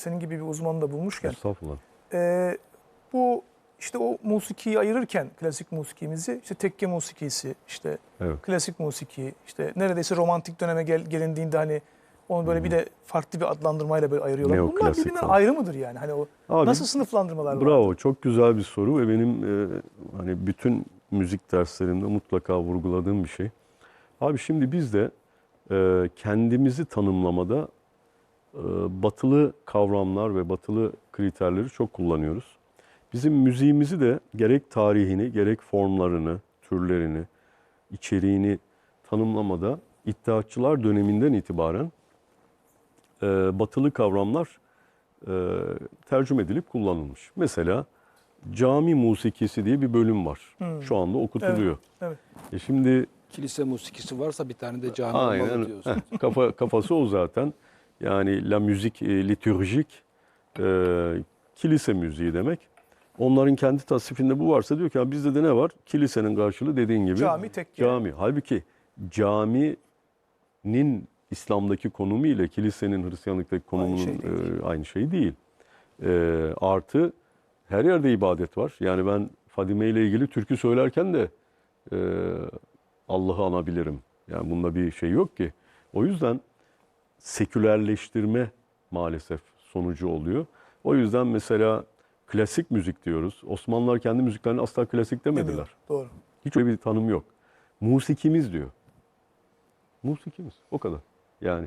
senin gibi bir uzmanı da bulmuşken Estağfurullah. e, bu işte o musikiyi ayırırken klasik musikimizi işte tekke musikisi işte Evet. klasik musiki işte neredeyse romantik döneme gel, gelindiğinde hani onu böyle bir de farklı bir adlandırmayla böyle ayırıyorlar. Bunlar Neoklasik birbirinden falan. ayrı mıdır yani? Hani o Abi, nasıl sınıflandırmalar var? Bravo, çok güzel bir soru ve benim e, hani bütün müzik derslerimde mutlaka vurguladığım bir şey. Abi şimdi biz de e, kendimizi tanımlamada batılı kavramlar ve batılı kriterleri çok kullanıyoruz. Bizim müziğimizi de gerek tarihini, gerek formlarını, türlerini, içeriğini tanımlamada İttihatçılar döneminden itibaren e, batılı kavramlar e, tercüme edilip kullanılmış. Mesela cami musikisi diye bir bölüm var. Hmm. Şu anda okutuluyor. Evet. E şimdi Kilise musikisi varsa bir tane de cami aynen olmalı diyorsun. heh, kafa kafası o zaten. Yani la müzik e, liturjik e, kilise müziği demek. Onların kendi tasnifinde bu varsa diyor ki "Ya bizde de ne var? Kilisenin karşılığı dediğin gibi Cami tekke. Cami. Halbuki caminin İslam'daki konumu ile kilisenin Hristiyanlıktaki konumunun şey değil. e, aynı şey değil. E, artı her yerde ibadet var. Yani ben Fadime ile ilgili türkü söylerken de e, Allah'ı anabilirim. Yani bunda bir şey yok ki. O yüzden sekülerleştirme maalesef sonucu oluyor. O yüzden mesela klasik müzik diyoruz. Osmanlılar kendi müziklerini asla klasik demediler. Demiyor. Doğru. Hiç öyle bir tanım yok. Musikimiz diyor. Musikimiz. O kadar. Yani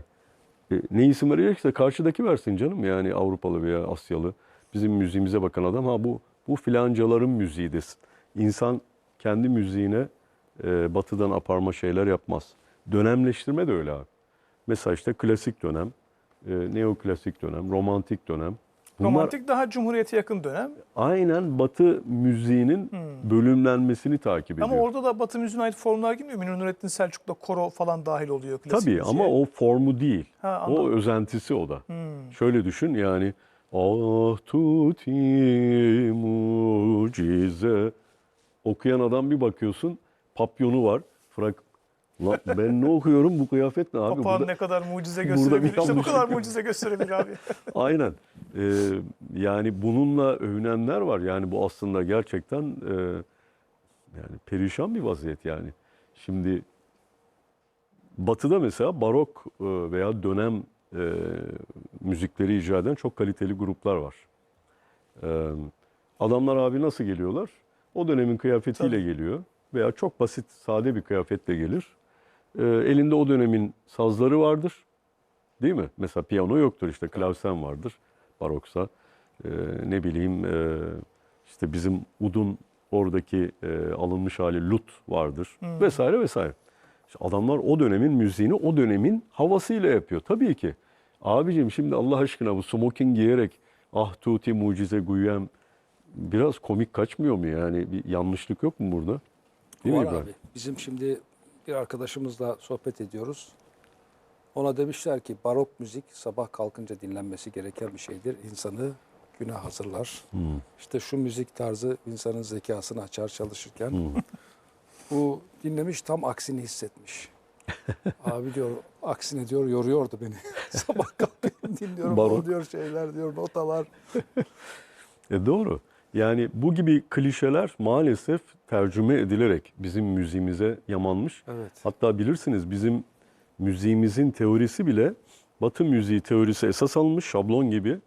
e, ne isim verecekse karşıdaki versin canım. Yani Avrupalı veya Asyalı. Bizim müziğimize bakan adam ha bu bu filancaların müziği desin. İnsan kendi müziğine e, batıdan aparma şeyler yapmaz. Dönemleştirme de öyle abi. Mesela işte klasik dönem, e, neoklasik dönem, romantik dönem. Bunlar Romantik daha Cumhuriyet'e yakın dönem. aynen Batı müziğinin bölümlenmesini takip ediyor. Ama orada da Batı müziğine ait formlar girmiyor. Münir Nurettin Selçuk'ta koro falan dahil oluyor klasik Tabii müziğe. ama o formu değil. Ha, o anladım. Hmm. özentisi o da. Şöyle düşün yani ah tuti mucize okuyan adam bir bakıyorsun papyonu var. Frak Lan ben ne okuyorum bu kıyafet ne abi? Papağan Burada- ne kadar mucize gösterebilir. İşte bu kadar mucize gösterebilir abi. Aynen. Ee, yani bununla övünenler var. Yani bu aslında gerçekten e, yani perişan bir vaziyet yani. Şimdi Batı'da mesela barok e, veya dönem e, müzikleri icra eden çok kaliteli gruplar var. E, adamlar abi nasıl geliyorlar? O dönemin kıyafetiyle geliyor veya çok basit, sade bir kıyafetle gelir. E, elinde o dönemin sazları vardır. Değil mi? Mesela piyano yoktur işte klavsen vardır baroksa. Ee, ne bileyim e, işte bizim udun oradaki e, alınmış hali lut vardır vesaire vesaire. İşte adamlar o dönemin müziğini o dönemin havasıyla yapıyor. Tabii ki. Abicim şimdi Allah aşkına bu smoking giyerek ah tuti mucize güyem biraz komik kaçmıyor mu yani? Bir yanlışlık yok mu burada? Değil mi Var İbrahim? abi. Bizim şimdi bir arkadaşımızla sohbet ediyoruz. Ona demişler ki barok müzik sabah kalkınca dinlenmesi gereken bir şeydir. İnsanı güne hazırlar. Hmm. İşte şu müzik tarzı insanın zekasını açar çalışırken. Bu dinlemiş tam aksini hissetmiş. Abi diyor aksine diyor yoruyordu beni. sabah kalkıp dinliyorum Barok. diyor şeyler diyor notalar. E doğru. Yani bu gibi klişeler maalesef tercüme edilerek bizim müziğimize yamanmış. Evet. Hatta bilirsiniz bizim müziğimizin teorisi bile Batı müziği teorisi esas alınmış şablon gibi.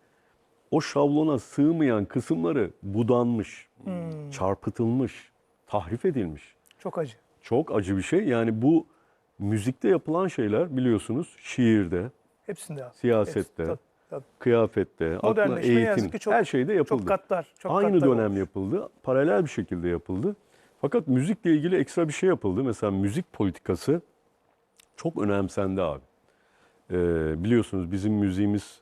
O şablona sığmayan kısımları budanmış, çarpıtılmış, tahrif edilmiş. Çok acı. Çok acı bir şey. Yani bu müzikte yapılan şeyler biliyorsunuz şiirde, Hepsinde. Siyasette, Hepsi-. Kıyafette, akla, Modernleşme yazık eğitim, ki çok- her şeyde yapıldı. Çok katlar. Çok Aynı katlar dönem olmuş. yapıldı. Paralel bir şekilde yapıldı. Fakat müzikle ilgili ekstra bir şey yapıldı. Mesela müzik politikası çok önemsendi abi. Ee, biliyorsunuz bizim müziğimiz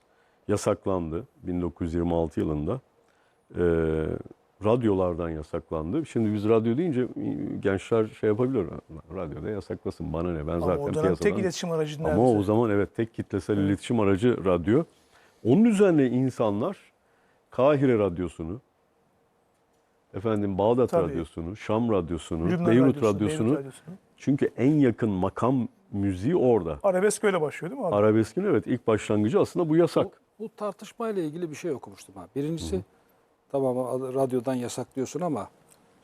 yasaklandı 1926 yılında. Ee, radyolardan yasaklandı. Şimdi biz radyo deyince gençler şey yapabilir. Radyoda yasaklasın bana ne ben Ama zaten o dönem tek piyasadan- iletişim aracı ama o zaman evet tek kitlesel iletişim aracı radyo. Onun üzerine insanlar Kahire Radyosunu, efendim Bağdat Tabii. Radyosunu, Şam Radyosunu, Lübnan Beyrut Radyosu, Radyosunu. Beyrut Radyosunu. Çünkü en yakın makam müziği orada. Arabesk öyle başlıyor değil mi abi? Arabeskin evet ilk başlangıcı aslında bu yasak. Bu tartışmayla ilgili bir şey okumuştum. Ha. Birincisi tamam radyodan yasaklıyorsun ama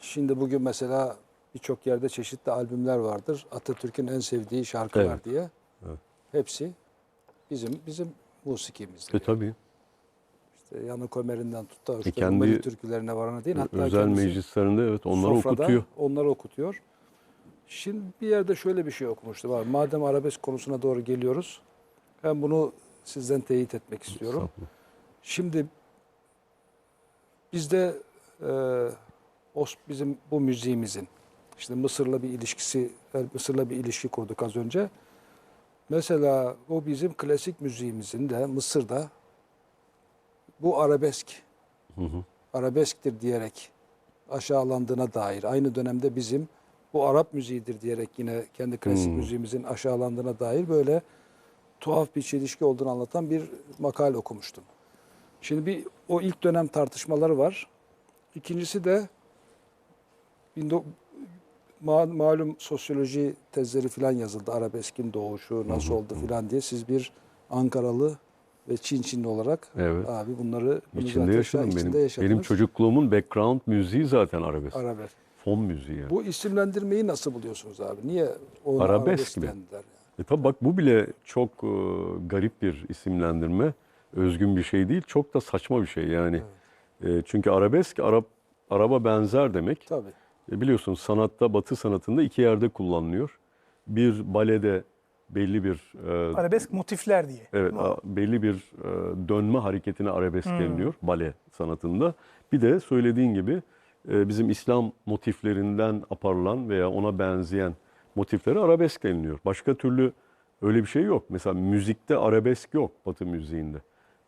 şimdi bugün mesela birçok yerde çeşitli albümler vardır. Atatürk'ün en sevdiği şarkılar Evet. diye. Evet. Hepsi bizim bizim musikimizde. E tabii. İşte Yanık Ömer'inden tut da işte kendi türkülerine varana değil. Hatta Özel meclislerinde evet onları okutuyor. Onları okutuyor. Şimdi bir yerde şöyle bir şey okumuştum. Abi. Madem arabesk konusuna doğru geliyoruz. Ben bunu sizden teyit etmek istiyorum. Şimdi bizde e, bizim bu müziğimizin işte Mısır'la bir ilişkisi e, Mısır'la bir ilişki kurduk az önce. Mesela bu bizim klasik müziğimizin de Mısır'da bu arabesk Hı hı. arabesktir diyerek aşağılandığına dair aynı dönemde bizim bu Arap müziğidir diyerek yine kendi klasik Hmm. müziğimizin aşağılandığına dair böyle tuhaf bir çelişki olduğunu anlatan bir makale okumuştum. Şimdi bir o ilk dönem tartışmaları var. İkincisi de 19 ma- malum sosyoloji tezleri filan yazıldı. Arabeskin doğuşu nasıl oldu filan diye. Siz bir Ankaralı ve Çin Çinli olarak Evet. abi bunları bunu İçinde yaşadım içinde benim. yaşadınız. Benim çocukluğumun background müziği zaten arabesk. Arabesk. Fon müziği yani. Bu isimlendirmeyi nasıl buluyorsunuz abi? Niye onu Arabesk arabesk, mi? Yani? E tabi bak bu bile çok e, garip bir isimlendirme. Özgün bir şey değil. Çok da saçma bir şey yani. E, çünkü arabesk Arap araba benzer demek. Tabii. E, biliyorsun sanatta, batı sanatında iki yerde kullanılıyor. Bir balede belli bir e, Arabesk motifler diye. Evet, a- belli bir e, dönme hareketine arabesk Hmm. deniliyor bale sanatında. Bir de söylediğin gibi e, bizim İslam motiflerinden aparılan veya ona benzeyen motiflere arabesk deniliyor. Başka türlü öyle bir şey yok. Mesela müzikte arabesk yok Batı müziğinde.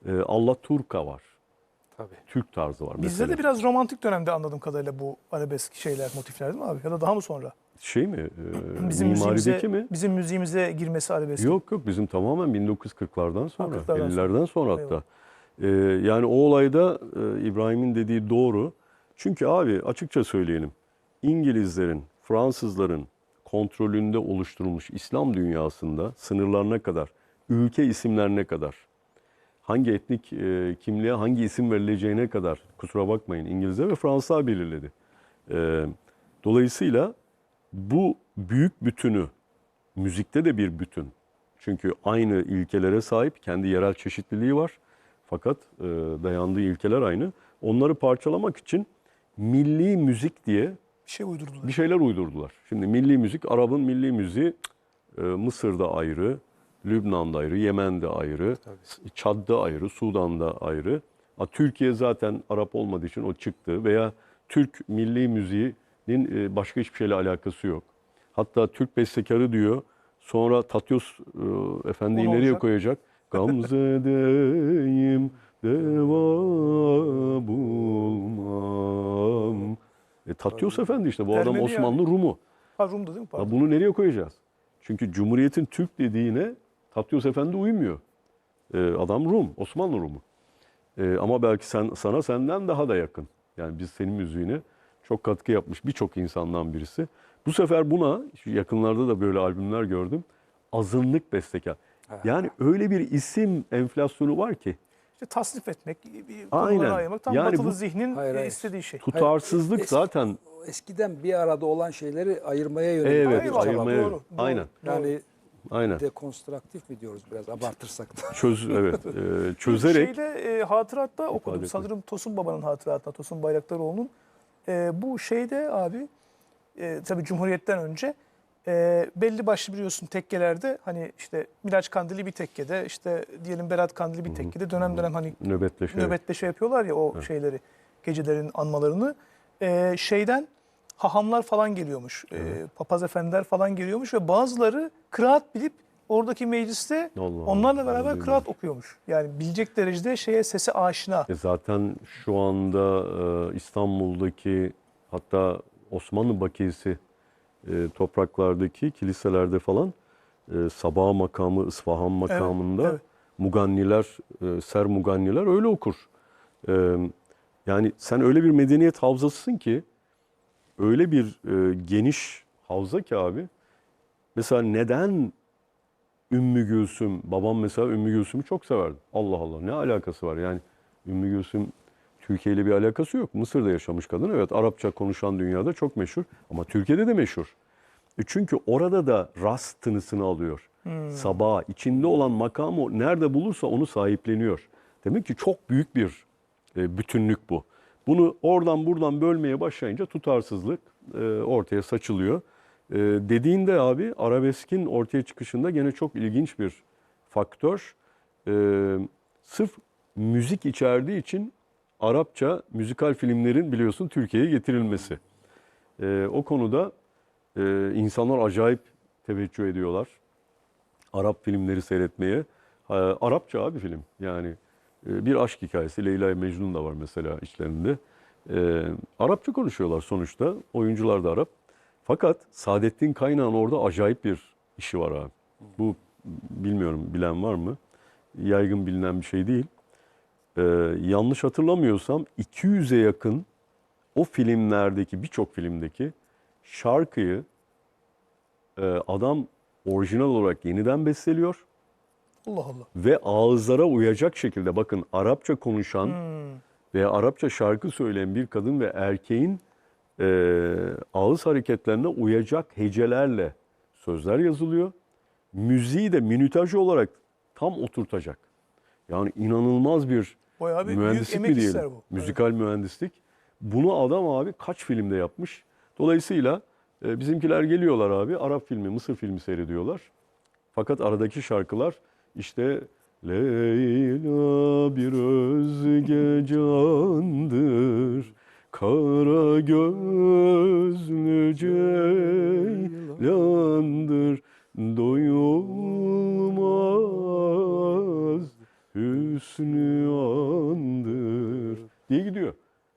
E, Allah Turka var. Tabii. Türk tarzı var Bizde mesela. de biraz romantik dönemde anladığım kadarıyla bu arabesk şeyler, motifler değil mi abi? Ya da daha mı sonra? Şey mi? E, Bizim mimarideki mi? bizim müziğimize girmesi arabesk. Yok yok bizim tamamen 1940'lardan sonra, 40'lardan 50'lerden sonra hatta. Ee, yani o olayda e, İbrahim'in dediği doğru. Çünkü abi açıkça söyleyelim. İngilizlerin, Fransızların kontrolünde oluşturulmuş İslam dünyasında sınırlarına kadar, ülke isimlerine kadar, hangi etnik e, kimliğe hangi isim verileceğine kadar kusura bakmayın İngilizler ve Fransızlar belirledi. Ee, dolayısıyla bu büyük bütünü müzikte de bir bütün. Çünkü aynı ilkelere sahip, kendi yerel çeşitliliği var. Fakat e, dayandığı ilkeler aynı. Onları parçalamak için milli müzik diye Bir şey uydurdular. bir şeyler uydurdular. Şimdi milli müzik, Arap'ın milli müziği e, Mısır'da ayrı, Lübnan'da ayrı, Yemen'de ayrı, Çad'da ayrı, Sudan'da ayrı. Ha, Türkiye zaten Arap olmadığı için o çıktı veya Türk milli müziğinin e, başka hiçbir şeyle alakası yok. Hatta Türk bestekarı diyor. Sonra Tatyos e, Efendi'yi nereye olacak? koyacak? Gamze'deyim deva bulmam. E, Tatyos Efendi işte bu adam Ermeni Osmanlı Rumu. Ha Rum'da değil mi? Ya Pardon. bunu nereye koyacağız? Çünkü Cumhuriyet'in Türk dediğine Tatyos Efendi uymuyor. Ee, adam Rum, Osmanlı Rumu. Ee, ama belki sen sana senden daha da yakın. Yani biz senin müziğine çok katkı yapmış birçok insandan birisi. Bu sefer buna şu yakınlarda da böyle albümler gördüm. Azınlık bestekar. Yani öyle bir isim enflasyonu var ki İşte tasnif etmek, bir Aynen. ayırmak. Tam Yani batılı bu- zihnin Hayır, e, hayır. istediği şey. tutarsızlık eski- zaten Eskiden bir arada olan şeyleri ayırmaya yönelik evet çaba. ayırmaya doğru, doğru. aynen Yani aynen dekonstruktif mi diyoruz biraz abartırsak da. çöz evet e, çözerek Şeyde e, hatıratta okudum. etmek. Sanırım Tosun Baba'nın hatıratında, Tosun Bayraktaroğlu'nun. E, bu şeyde abi, e, tabii Cumhuriyet'ten önce e, belli başlı biliyorsun tekkelerde hani işte Miraç Kandili bir tekkede, işte diyelim Berat Kandili bir tekkede dönem dönem hani nöbetleşerek. nöbette şey yapıyorlar ya o şeyleri, gecelerin anmalarını. E, şeyden hahamlar falan geliyormuş, e, papaz efendiler falan geliyormuş ve bazıları kıraat bilip oradaki mecliste Allah onlarla Allah, beraber de kıraat okuyormuş. Yani bilecek derecede şeye sesi aşina. E zaten şu anda e, İstanbul'daki hatta Osmanlı Bakiyesi e, topraklardaki kiliselerde falan e, Sabah makamı, İsfahan makamında evet. muganniler, e, ser muganniler öyle okur. E, yani sen öyle bir medeniyet havzasısın ki öyle bir e, geniş havza ki abi. Mesela neden Ümmü Gülsüm, babam mesela Ümmü Gülsüm'ü çok severdi. Allah Allah ne alakası var yani Ümmü Gülsüm Türkiye ile bir alakası yok. Mısır'da yaşamış kadın. Evet Arapça konuşan dünyada çok meşhur ama Türkiye'de de meşhur. E çünkü orada da ras tınısını alıyor. Sabah içinde olan makamı nerede bulursa onu sahipleniyor. Demek ki çok büyük bir e, bütünlük bu. Bunu oradan buradan bölmeye başlayınca tutarsızlık e, ortaya saçılıyor. E, dediğinde abi arabeskin ortaya çıkışında gene çok ilginç bir faktör. E, sırf müzik içerdiği için Arapça müzikal filmlerin biliyorsun Türkiye'ye getirilmesi. E, o konuda e, insanlar acayip teveccüh ediyorlar. Arap filmleri seyretmeye. Ha, Arapça abi film yani e, bir aşk hikayesi Leyla ile Mecnun da var mesela içlerinde. E, Arapça konuşuyorlar sonuçta. Oyuncular da Arap. Fakat Saadettin Kaynağ'ın orada acayip bir işi var abi. Bu bilmiyorum bilen var mı? Yaygın bilinen bir şey değil. E, yanlış hatırlamıyorsam 200'e yakın o filmlerdeki birçok filmdeki şarkıyı e, adam orijinal olarak yeniden besteliyor Allah Allah. ve ağızlara uyacak şekilde bakın Arapça konuşan Hmm. veya Arapça şarkı söyleyen bir kadın ve erkeğin e, ağız hareketlerine uyacak hecelerle sözler yazılıyor. Müziği de minütaj olarak tam oturtacak. Yani inanılmaz bir Bayağı bir büyük mühendislik emek mi diyelim? bu. Müzikal mühendislik. Bunu adam abi kaç filmde yapmış. Dolayısıyla e, bizimkiler geliyorlar abi Arap filmi, Mısır filmi seyrediyorlar. Fakat aradaki şarkılar işte Leyla bir özge candır Kara gözlü ceylandır Doyulmaz hüsnü andır diye gidiyor.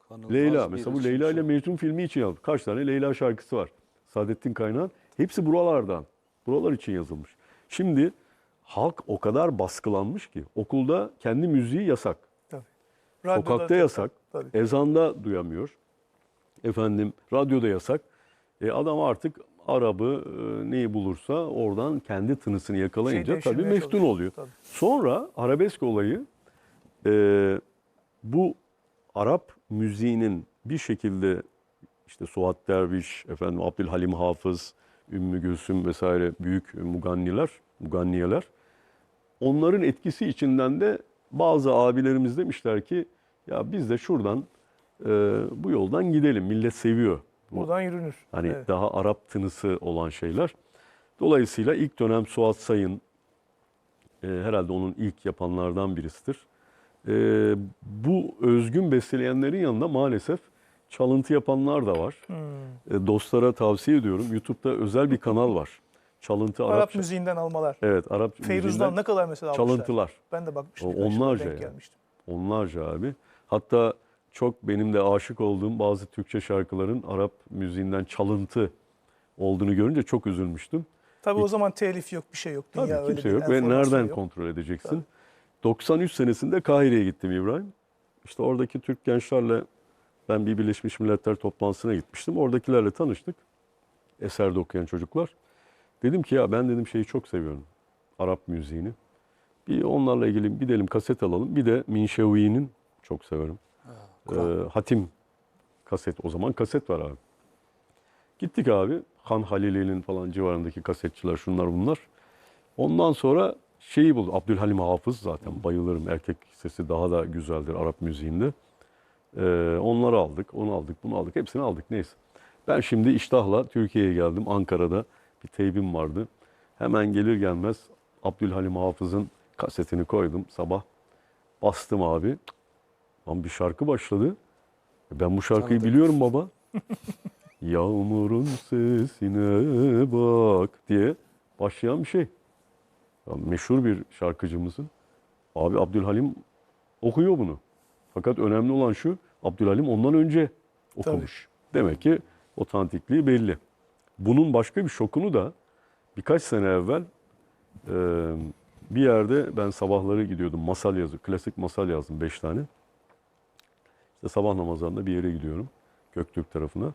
Kanılmaz Leyla mesela bu Leyla ile Mecnun filmi için yazılmış. Kaç tane Leyla şarkısı var. Saadettin Kaynak. Hepsi buralardan. Buralar için yazılmış. Şimdi halk o kadar baskılanmış ki okulda kendi müziği yasak. Tabii. Radyoda Sokakta tabii, yasak. Tabii. Ezanda duyamıyor. Efendim radyoda yasak. E, adam artık Arabı e, neyi bulursa oradan kendi tınısını yakalayınca Şey tabii meftun çalışıyor. oluyor. Tabii. Sonra arabesk olayı e, bu Arap müziğinin bir şekilde işte Suat Derviş, efendim Abdülhalim Hafız, Ümmü Gülsüm vesaire büyük muganniler, muganniyeler. Onların etkisi içinden de bazı abilerimiz demişler ki ya biz de şuradan e, bu yoldan gidelim. Millet seviyor. Bu Buradan yürünür. Hani Evet. daha Arap tınısı olan şeyler. Dolayısıyla ilk dönem Suat Sayın e, herhalde onun ilk yapanlardan birisidir. E, bu özgün besteleyenlerin yanında maalesef çalıntı yapanlar da var. Hmm. E, dostlara tavsiye ediyorum. YouTube'da özel bir kanal var. Çalıntı Arap Arapça. müziğinden almalar. Evet Arap Feyruz'dan ne kadar mesela almışlar? çalıntılar. Ben de bakmıştım. Onlarca yani. gelmiştim. Onlarca abi. Hatta çok benim de aşık olduğum bazı Türkçe şarkıların Arap müziğinden çalıntı olduğunu görünce çok üzülmüştüm. Tabii o zaman telif yok, bir şey yok. Tabii Dünya öyle kimse bir yok ve nereden yok. kontrol edeceksin? 93 senesinde Kahire'ye gittim İbrahim. İşte oradaki Türk gençlerle ben bir Birleşmiş Milletler toplantısına gitmiştim. Oradakilerle tanıştık. Eserde okuyan çocuklar. Dedim ki ya ben dedim şeyi çok seviyorum. Arap müziğini. Bir onlarla ilgili gidelim kaset alalım. Bir de Minşevi'nin çok severim. Ee, Hatim kaset. O zaman kaset var abi. Gittik abi. Han Halili'nin falan civarındaki kasetçiler şunlar bunlar. Ondan sonra şeyi buldum. Abdülhalim Hafız zaten bayılırım. Erkek sesi daha da güzeldir Arap müziğinde. Ee, onları aldık, onu aldık, bunu aldık. Hepsini aldık neyse. Ben şimdi iştahla Türkiye'ye geldim. Ankara'da bir teybim vardı. Hemen gelir gelmez Abdülhalim Hafız'ın kasetini koydum sabah. Bastım abi. Lan bir şarkı başladı. Ben bu şarkıyı biliyorum baba. Yağmurun sesine bak diye başlayan bir şey. Ya meşhur bir şarkıcımızın. Abi Abdülhalim okuyor bunu. Fakat önemli olan şu, Abdülhalim ondan önce okumuş. Demek ki otantikliği belli. Bunun başka bir şokunu da birkaç sene evvel e, bir yerde ben sabahları gidiyordum. Masal yazı, klasik masal yazdım beş tane. İşte sabah namazlarında bir yere gidiyorum. Göktürk tarafına.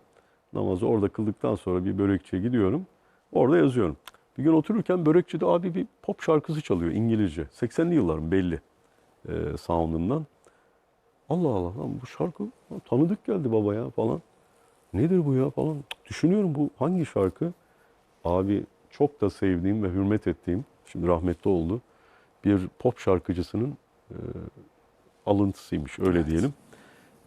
Namazı orada kıldıktan sonra bir börekçiye gidiyorum. Orada yazıyorum. Bir gün otururken börekçide abi bir pop şarkısı çalıyor İngilizce. 80'li yılların belli e, sound'undan. Allah Allah lan bu şarkı lan tanıdık geldi baba ya falan. Nedir bu ya falan. Düşünüyorum bu hangi şarkı? Abi çok da sevdiğim ve hürmet ettiğim, şimdi rahmetli oldu, bir pop şarkıcısının e, alıntısıymış öyle diyelim.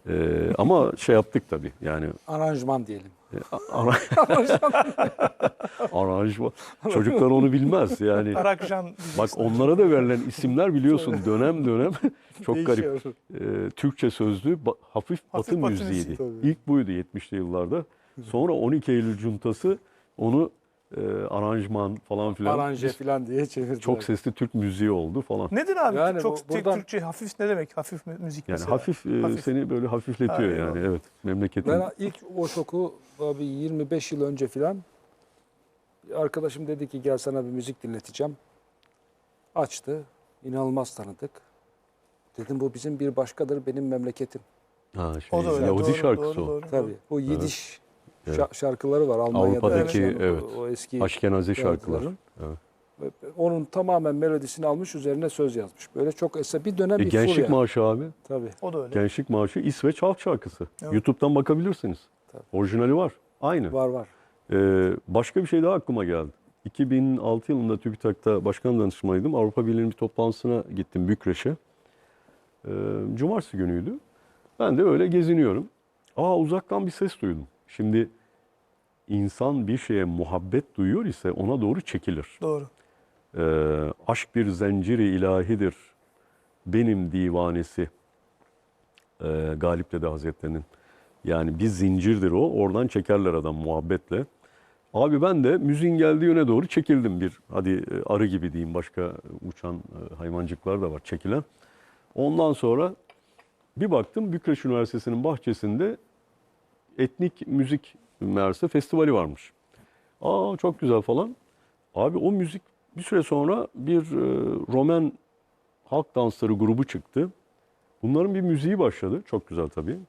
E, ama şey yaptık tabii yani Aranjman diyelim. E, ara- aranjman. Çocuklar onu bilmez yani. Arakjan Bak onlara da verilen isimler biliyorsun dönem dönem çok garip. Ee, Türkçe sözlü ba- hafif Hafif batı müziğiydi. İlk buydu 70'li yıllarda. Sonra 12 Eylül cuntası onu aranjman falan filan Aranje falan diye çevirdiler. çok sesli Türk müziği oldu falan. Nedir abi? Yani Çok bu- buradan- Türkçe hafif ne demek? Hafif mü- müzik Yani mesela. hafif, e, Hafif. seni böyle hafifletiyor Ha, yani evet memleketin. Ben ilk o şoku abi 25 yıl önce filan arkadaşım dedi ki gel sana bir müzik dinleteceğim. Açtı. İnanılmaz tanıdık. Dedim bu bizim bir başkadır benim memleketim. Ha, şey, O da öyle. Yahudi doğru, şarkısı doğru, o. doğru. Tabii. Bu Yidiş Evet. Şa- şarkıları var Almanya'da. Avrupa'daki, o- evet. O, eski Aşkenazi şarkılar. Evet. Onun tamamen melodisini almış üzerine söz yazmış. Böyle çok eser bir dönem E, bir gençlik furya. Marşı abi. Tabii. O da öyle. Gençlik Marşı İsveç halk şarkısı. Evet. YouTube'dan bakabilirsiniz. Tabii. Orijinali var. Aynı. Var var. Ee, başka bir şey daha aklıma geldi. 2006 yılında TÜBİTAK'ta başkan danışmanıydım. Avrupa Birliği'nin bir toplantısına gittim Bükreş'e. Ee, cumartesi günüydü. Ben de öyle geziniyorum. Aa uzaktan bir ses duydum. Şimdi insan bir şeye muhabbet duyuyor ise ona doğru çekilir. Doğru. Ee, aşk bir zinciri ilahidir. Benim divanesi. Ee, Galip Dede Hazretleri'nin. Yani bir zincirdir o. Oradan çekerler adam muhabbetle. Abi ben de müziğin geldiği yöne doğru çekildim bir. Hadi e, arı gibi diyeyim. Başka uçan e, hayvancıklar da var çekilen. Ondan sonra bir baktım Bükreş Üniversitesi'nin bahçesinde etnik müzik meğerse festivali varmış. Aa çok güzel falan. Abi o müzik bir süre sonra bir e, Roman halk dansları grubu çıktı. Bunların bir müziği başladı. Çok güzel tabii.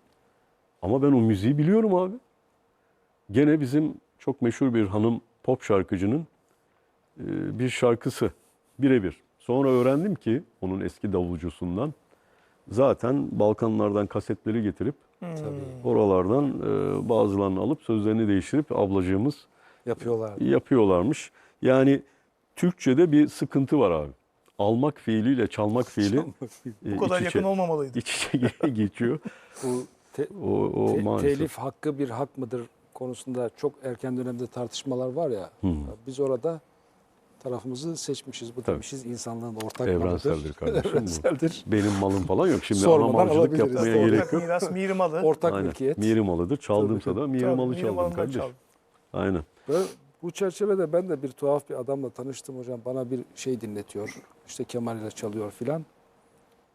Ama ben o müziği biliyorum abi. Gene bizim çok meşhur bir hanım pop şarkıcının e, bir şarkısı birebir. Sonra öğrendim ki onun eski davulcusundan zaten Balkanlardan kasetleri getirip. Tabii. oralardan e, bazılarını alıp sözlerini değiştirip ablacığımız Yapıyorlar. yapıyorlarmış. Yani Türkçe'de bir sıkıntı var abi. Almak fiiliyle çalmak fiili e, Bu kadar iç içe, yakın olmamalıydı. iç içe geçiyor. Bu te- O, o te- maalesef. telif hakkı bir hak mıdır konusunda çok erken dönemde tartışmalar var ya. Hı. Biz orada tarafımızı seçmişiz. Bu Tabii. demişiz insanlığın ortak Evrenseldir malıdır. kardeşim bu. Evrenseldir. Benim malım falan yok. Şimdi Sormadan anam avcılık alabiliriz. yapmaya Doğru. gerek Ortak yok. miras, mirimalı. Ortak Aynen. mülkiyet. Miri malıdır. Çaldımsa da miri Tabii, malı çaldım mirimalından kardeş. çaldım. Aynen. Ve bu çerçevede ben de bir tuhaf bir adamla tanıştım hocam. Bana bir şey dinletiyor. İşte keman ile çalıyor filan.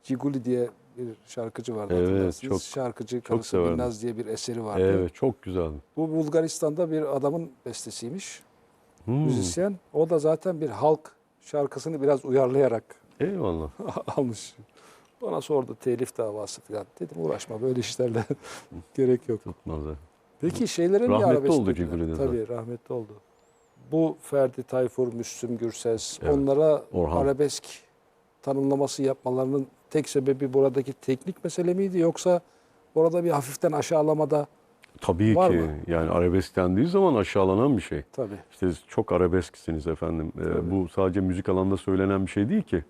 Ciguli diye bir şarkıcı vardı. Evet, çok- Şarkıcı çok Karısı severdim. Binnaz diye bir eseri vardı. Evet çok güzel. Bu Bulgaristan'da bir adamın bestesiymiş. Hmm, Müzisyen. O da zaten bir halk şarkısını biraz uyarlayarak Eyvallah. almış. Bana sordu telif davası falan. Dedim uğraşma böyle işlerle gerek yok. Tutmaz. ha. Peki şeylere niye Rahmetli arabesk oldu dediler? Ciguli de Tabii rahmetli oldu. Bu Ferdi Tayfur, Müslüm Gürses Evet. onlara Orhan. arabesk tanımlaması yapmalarının tek sebebi buradaki teknik mesele miydi yoksa orada bir hafiften aşağılamada Tabii Var ki. mı? Yani arabesk dendiği zaman aşağılanan bir şey. tabii İşte çok arabesksiniz efendim. Ee, bu sadece müzik alanında söylenen bir şey değil ki.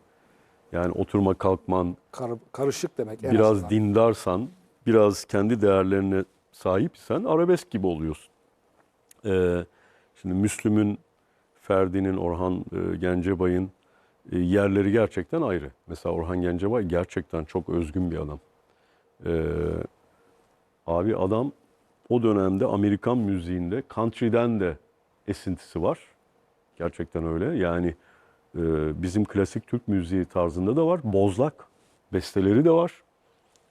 Yani oturma kalkman, kar- karışık demek en biraz azından. dindarsan, biraz kendi değerlerine sahipsen arabesk gibi oluyorsun. Ee, şimdi Müslüm'ün, Ferdi'nin, Orhan e, Gencebay'ın e, yerleri gerçekten ayrı. Mesela Orhan Gencebay gerçekten çok özgün bir adam. Ee, abi adam o dönemde Amerikan müziğinde country'den de esintisi var. Gerçekten öyle. Yani e, bizim klasik Türk müziği tarzında da var. Bozlak besteleri de var.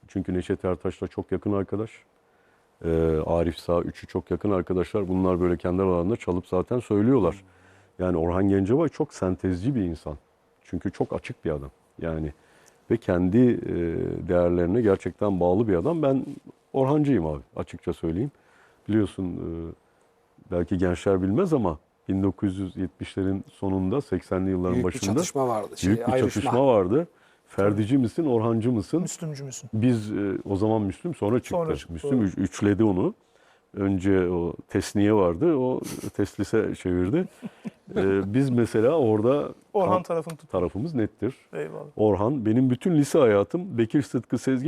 Çünkü Neşet Ertaş'la çok yakın arkadaş. Ee, Arif Sağ, üçü çok yakın arkadaşlar. Bunlar böyle kendi aralarında çalıp zaten söylüyorlar. Yani Orhan Gencebay çok sentezci bir insan. Çünkü çok açık bir adam. Yani ve kendi e, değerlerine gerçekten bağlı bir adam. Ben Orhancıyım abi açıkça söyleyeyim. Biliyorsun e, belki gençler bilmez ama 1970'lerin sonunda 80'li yılların Büyük bir başında çatışma vardı. Şey, büyük bir ayrışma. çatışma vardı. Ferdici misin, Orhancı mısın? Müslümcü müsün? Biz e, o zaman Müslüm sonra çıktı. Sonra çıktı, Müslüm üç- üçledi onu. Önce o tesniye vardı, o teslise çevirdi. E, biz mesela orada Orhan tarafını tut. tarafımız nettir. Eyvallah. Orhan, benim bütün lise hayatım Bekir Sıtkı Sezgin